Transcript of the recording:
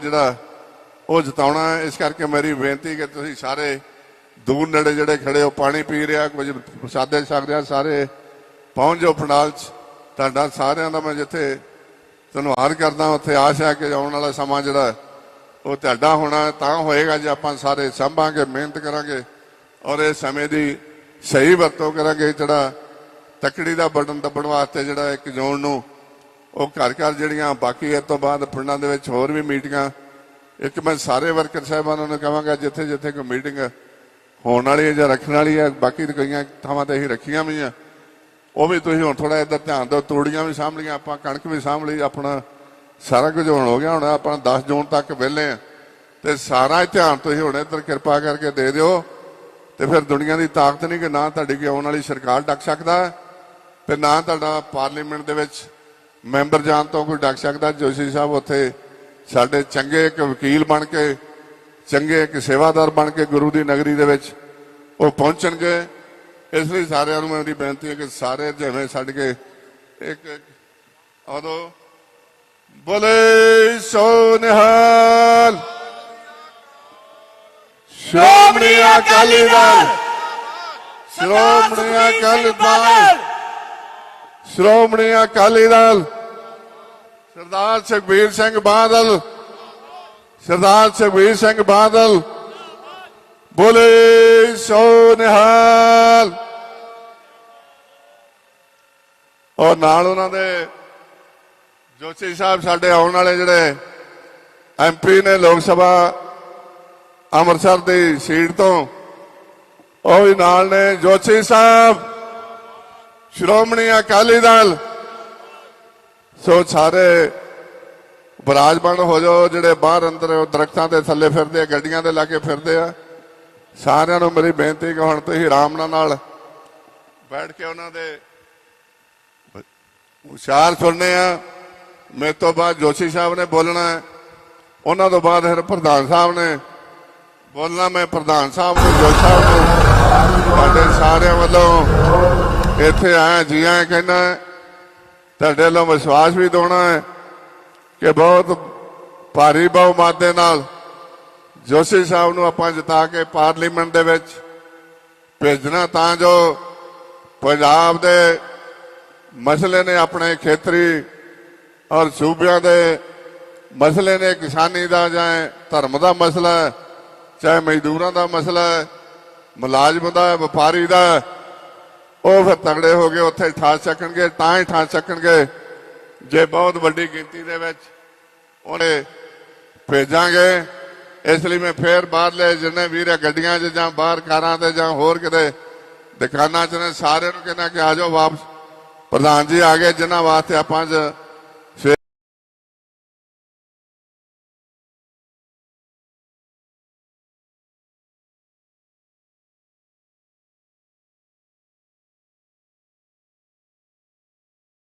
ਜਿਹੜਾ ਉਹ ਜਿਤਾਉਣਾ ਹੈ। ਇਸ ਕਰਕੇ ਮੇਰੀ ਬੇਨਤੀ ਕਿ ਤੁਸੀਂ ਸਾਰੇ ਦੂਰ ਨੇੜੇ ਜਿਹੜੇ ਖੜੇ ਹੋ, ਪਾਣੀ ਪੀ ਰਿਹਾ, ਕੁਝ ਪ੍ਰਸ਼ਾਦੇ ਛਕ ਰਿਹਾ, ਸਾਰੇ ਪਹੁੰਚ ਜਾਓ ਪੰਡਾਲ 'ਚ ਤੁਹਾਡਾ ਸਾਰਿਆਂ ਦਾ ਮੈਂ ਜਿੱਥੇ ਧੰਨਵਾਦ ਕਰਦਾ, ਉੱਥੇ ਆਸ ਹੈ ਕਿ ਆਉਣ ਵਾਲਾ ਸਮਾਂ ਜਿਹੜਾ ਉਹ ਤੁਹਾਡਾ ਹੋਣਾ ਤਾਂ ਹੋਏਗਾ ਜੇ ਆਪਾਂ ਸਾਰੇ ਸੰਭਾਂਗੇ, ਮਿਹਨਤ ਕਰਾਂਗੇ ਔਰ ਇਹ ਸਮੇਂ ਦੀ ਸਹੀ ਵਰਤੋਂ ਕਰਾਂਗੇ ਜਿਹੜਾ ਤਕੜੀ ਦਾ ਬਟਨ ਦੱਬਣ ਵਾਸਤੇ ਜਿਹੜਾ ਇੱਕ ਜੂਨ ਨੂੰ ਉਹ ਘਰ ਘਰ ਜਿਹੜੀਆਂ ਬਾਕੀ ਇਹ ਤੋਂ ਬਾਅਦ ਪਿੰਡਾਂ ਦੇ ਵਿੱਚ ਹੋਰ ਵੀ ਮੀਟਿੰਗਾਂ ਇੱਕ ਮੈਂ ਸਾਰੇ ਵਰਕਰ ਸਾਹਿਬਾਨਾਂ ਨੂੰ ਕਹਾਂਗਾ ਜਿੱਥੇ ਜਿੱਥੇ ਕੋਈ ਮੀਟਿੰਗ ਹੋਣ ਵਾਲੀ ਹੈ ਜਾਂ ਰੱਖਣ ਵਾਲੀ ਹੈ ਬਾਕੀ ਕਈਆਂ ਥਾਵਾਂ ਤੇ ਅਸੀਂ ਰੱਖੀਆਂ ਵੀ ਆ। ਉਹ ਵੀ ਤੁਸੀਂ ਹੁਣ ਥੋੜਾ ਇੱਧਰ ਧਿਆਨ ਦਿਓ ਤੂੜੀਆਂ ਵੀ ਸਾਂਭ ਲਈਆਂ ਆਪਾਂ ਕਣਕ ਵੀ ਸਾਂਭ ਲਈ ਆਪਣਾ ਸਾਰਾ ਕੁਝ ਹੁਣ ਹੋ ਗਿਆ ਹੁਣ ਆਪਾਂ 10 ਜੂਨ ਤੱਕ ਵਿਹਲੇ ਆ। ਤੇ ਸਾਰਾ ਧਿਆਨ ਤੁਸੀਂ ਹੁਣ ਇੱਧਰ ਕਿਰਪਾ ਕਰਕੇ ਦੇ ਦਿਓ ਤੇ ਫਿਰ ਦੁਨੀਆ ਦੀ ਤਾਕਤ ਨਹੀਂ ਕਿ ਨਾ ਤੁਹਾਡੀ ਕੀ ਆਉਣ ਵਾਲੀ ਸਰਕਾਰ ਡੱਕ ਸਕਦਾ ਹੈ, ਤੇ ਨਾ ਤੁਹਾਡਾ ਪਾਰਲੀਮੈਂਟ ਦੇ ਵਿੱਚ ਮੈਂਬਰ ਜਾਣ ਤੋਂ ਕੋਈ ਡੱਕ ਸਕਦਾ? ਜੋਸ਼ੀ ਸਾਹਿਬ ਉੱਥੇ ਸਾਡੇ ਚੰਗੇ ਇੱਕ ਵਕੀਲ ਬਣ ਕੇ, ਚੰਗੇ ਇੱਕ ਸੇਵਾਦਾਰ ਬਣ ਕੇ ਗੁਰੂ ਦੀ ਨਗਰੀ ਦੇ ਵਿੱਚ ਉਹ ਪਹੁੰਚਣਗੇ। ਇਸ ਲਈ ਸਾਰਿਆਂ ਨੂੰ ਮੇਰੀ ਬੇਨਤੀ ਹੈ ਕਿ ਸਾਰੇ ਜਿਵੇਂ ਛੱਡ ਕੇ ਇੱਕ ਉਦੋਂ ਬੋਲੇ ਸੋ ਨਿਹਾਲ ਸ਼੍ਰੋਮਣੀ ਅਕਾਲੀ ਦਲ। ਸ਼੍ਰੋਮਣੀ ਅਕਾਲੀ ਦਲ। ਸ਼੍ਰੋਮਣੀ ਅਕਾਲੀ ਦਲ, ਸਰਦਾਰ ਸੁਖਬੀਰ ਸਿੰਘ ਬਾਦਲ, ਸਰਦਾਰ ਸੁਖਬੀਰ ਸਿੰਘ ਬਾਦਲ, ਬੋਲੇ ਸੋ ਨਿਹਾਲ। ਔਰ ਨਾਲ ਉਹਨਾਂ ਦੇ ਜੋਸ਼ੀ ਸਾਹਿਬ ਸਾਡੇ ਆਉਣ ਵਾਲੇ ਜਿਹੜੇ ਐਮਪੀ ਨੇ ਲੋਕ ਸਭਾ ਅੰਮ੍ਰਿਤਸਰ ਦੀ ਸੀਟ ਤੋਂ, ਉਹ ਵੀ ਨਾਲ ਨੇ ਜੋਸ਼ੀ ਸਾਹਿਬ। ਸ਼੍ਰੋਮਣੀ ਅਕਾਲੀ ਦਲ। ਸੋ ਸਾਰੇ ਬਰਾਜਮਾਨ ਹੋ ਜਾਓ, ਜਿਹੜੇ ਬਾਹਰ ਅੰਦਰ ਉਹ ਦਰਖਤਾਂ ਦੇ ਥੱਲੇ ਫਿਰਦੇ ਆ, ਗੱਡੀਆਂ ਦੇ ਕੇ ਫਿਰਦੇ ਆ। ਸਾਰਿਆਂ ਨੂੰ ਮੇਰੀ ਬੇਨਤੀ ਕਿ ਹੁਣ ਤੁਸੀਂ ਆਰਾਮ ਨਾਲ ਬੈਠ ਕੇ ਉਹਨਾਂ ਦੇ ਹੁਸ਼ਿਆਰ ਸੁਣਨੇ ਆ। ਮੇਰੇ ਤੋਂ ਬਾਅਦ ਜੋਸ਼ੀ ਸਾਹਿਬ ਨੇ ਬੋਲਣਾ ਹੈ। ਉਹਨਾਂ ਤੋਂ ਬਾਅਦ ਫਿਰ ਪ੍ਰਧਾਨ ਸਾਹਿਬ ਨੇ ਬੋਲਣਾ। ਮੈਂ ਪ੍ਰਧਾਨ ਸਾਹਿਬ ਨੂੰ, ਜੋਸ਼ੀ ਸਾਹਿਬ ਨੂੰ, ਤੁਹਾਡੇ ਸਾਰਿਆਂ ਵੱਲੋਂ ਇੱਥੇ ਆਇਆ ਜੀ ਆਇਆਂ ਕਹਿਣਾ ਤੁਹਾਡੇ ਵੱਲੋਂ ਵਿਸ਼ਵਾਸ ਵੀ ਦਿਵਾਉਣਾ ਹੈ ਕਿ ਬਹੁਤ ਭਾਰੀ ਬਹੁਮਤ ਦੇ ਨਾਲ ਜੋਸ਼ੀ ਸਾਹਿਬ ਨੂੰ ਆਪਾਂ ਜਿਤਾ ਕੇ ਪਾਰਲੀਮੈਂਟ ਦੇ ਵਿੱਚ ਭੇਜਣਾ ਤਾਂ ਜੋ ਪੰਜਾਬ ਦੇ ਮਸਲੇ ਨੇ ਆਪਣੇ ਖੇਤਰੀ ਔਰ ਸੂਬਿਆਂ ਦੇ ਮਸਲੇ ਨੇ ਕਿਸਾਨੀ ਦਾ ਜਾਂ ਧਰਮ ਦਾ ਮਸਲਾ ਚਾਹੇ ਮਜ਼ਦੂਰਾਂ ਦਾ ਮਸਲਾ ਹੈ, ਮੁਲਾਜ਼ਮ ਦਾ ਵਪਾਰੀ ਦਾ ਉਹ ਫਿਰ ਤਗੜੇ ਹੋ ਕੇ ਉੱਥੇ ਠਾ ਸਕਣਗੇ ਤਾਂ ਹੀ ਠਾ ਸਕਣਗੇ ਜੇ ਬਹੁਤ ਵੱਡੀ ਗਿਣਤੀ ਦੇ ਵਿੱਚ ਉਹਨੇ ਭੇਜਾਂਗੇ, ਇਸ ਲਈ ਮੈਂ ਫੇਰ ਬਾਹਰਲੇ ਜਿੰਨੇ ਵੀਰ ਗੱਡੀਆਂ 'ਚ ਜਾਂ ਬਾਹਰ ਕਾਰਾਂ ਤੇ ਜਾਂ ਹੋਰ ਕਿਤੇ, ਦੁਕਾਨਾਂ 'ਚ ਨੇ, ਸਾਰਿਆਂ ਨੂੰ ਕਹਿੰਦਾ ਕਿ ਆ ਜਾਓ ਵਾਪਸ। ਪ੍ਰਧਾਨ ਜੀ ਆ ਗਏ, ਜਿਨ੍ਹਾਂ ਵਾਸਤੇ ਆਪਾਂ